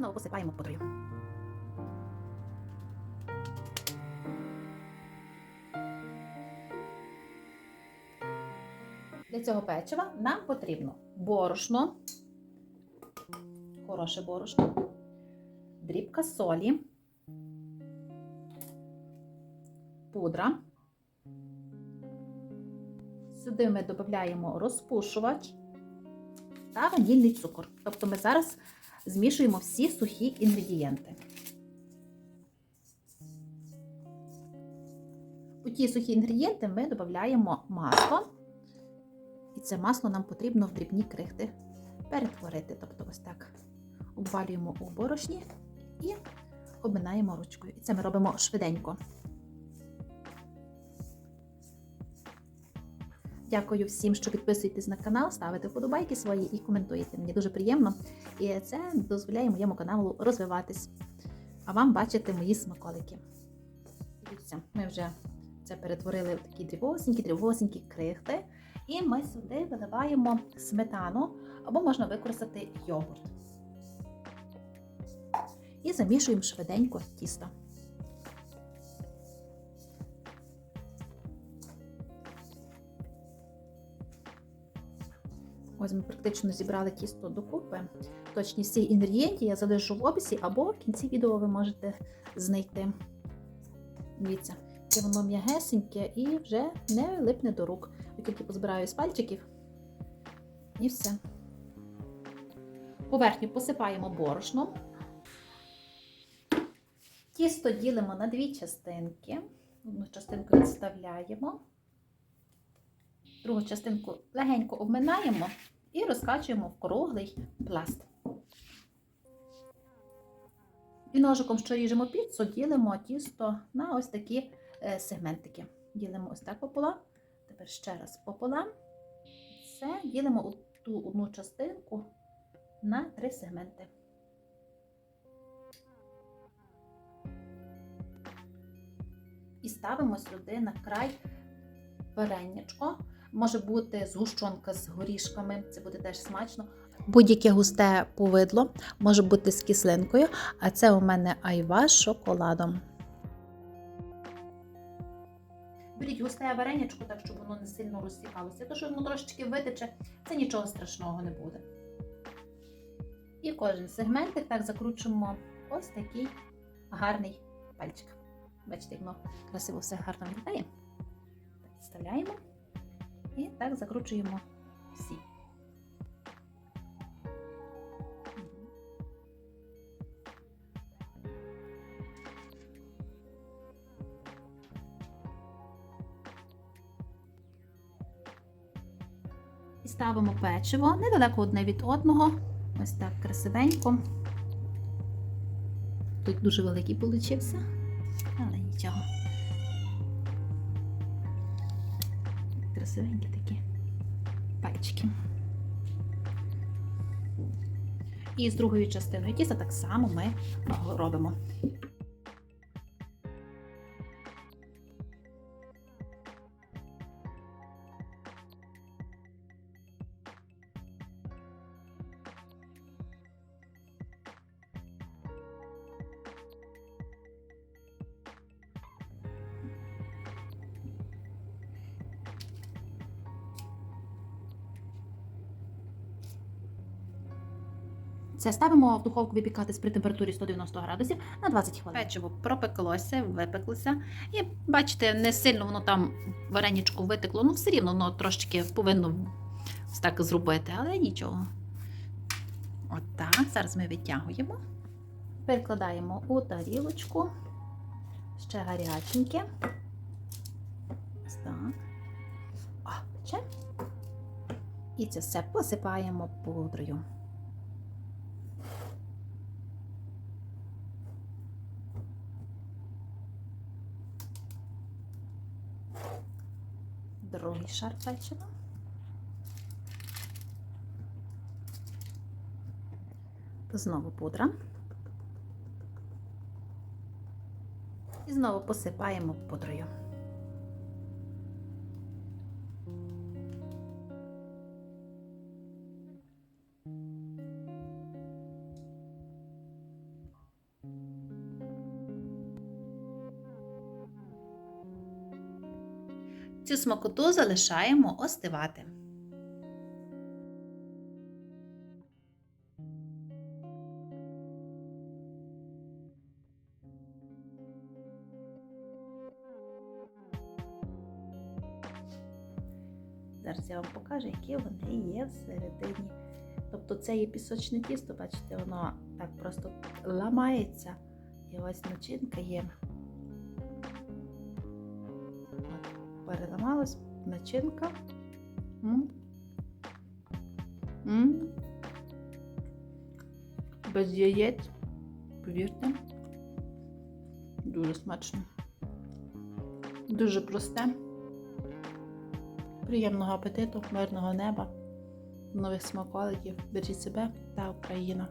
знову посипаємо пудрою. Для цього печива нам потрібно борошно, хороше борошно, дрібка солі, пудра. Сюди ми додаємо розпушувач та ванільний цукор. Тобто ми зараз змішуємо всі сухі інгредієнти. У ті сухі інгредієнти ми додаємо масло. І це масло нам потрібно в дрібні крихти перетворити. Тобто ось так обвалюємо у борошні і обминаємо ручкою. І це ми робимо швиденько. Дякую всім, що підписуєтесь на канал, ставите вподобайки свої і коментуєте. Мені дуже приємно. І це дозволяє моєму каналу розвиватись. А вам бачити мої смаколики. Дивіться, ми вже це перетворили в такі дрібосенькі, дрібосенькі крихти. І ми сюди виливаємо сметану або можна використати йогурт. І замішуємо швиденько тісто. Ось ми практично зібрали тісто докупи. Точні всі інгредієнти я залишу в описі, або в кінці відео ви можете знайти. Дивіться, яке воно м'ягесеньке і вже не липне до рук. Я тільки позбираю з пальчиків. І все. Поверхню посипаємо борошном. Тісто ділимо на дві частинки. Одну частинку відставляємо. Другу частинку легенько обминаємо і розкачуємо в круглий пласт. І ножиком, що ріжемо піцу, ділимо тісто на ось такі сегментики. Ділимо ось так пополам. Тепер ще раз пополам. Все, ділимо ту одну частинку на три сегменти. І ставимо сюди на край варенячко. Може бути згущенка з горішками, це буде теж смачно. Будь-яке густе повидло може бути з кислинкою, а це у мене айва з шоколадом. Беріть густе варенячко, так щоб воно не сильно розсікалося. То, що воно трошечки витече, це нічого страшного не буде. І кожен сегментик так закручуємо ось такий гарний пальчик. Бачите, як воно красиво все гарно виглядає. Так, Вставляємо і так закручуємо всі. І ставимо печиво недалеко одне від одного. Ось так красивенько. Тут дуже великий получився, але нічого. Красивенькі такі пальчики. І з другою частиною тіста так само ми робимо. Це ставимо в духовку випікатись при температурі 190 градусів на 20 хвилин. Печиво пропеклося, випеклося. І бачите, не сильно воно там вареничку витекло, ну все рівно воно трошечки повинно так зробити, але нічого. От так, зараз ми відтягуємо. Перекладаємо у тарілочку. Ще гаряченьке. Ось так. О, пече. І це все посипаємо пудрою. Другий шар печива. Знову пудра. І знову посипаємо пудрою. Цю смакоту залишаємо остивати. Зараз я вам покажу, які вони є всередині. Тобто це є пісочне тісто, бачите, воно так просто ламається. І ось начинка є. Переламалась начинка. М. М. Без яєць, повірте. Дуже смачно. Дуже просте. Приємного апетиту, мирного неба, нових смаколиків. Бережіть себе та Україна.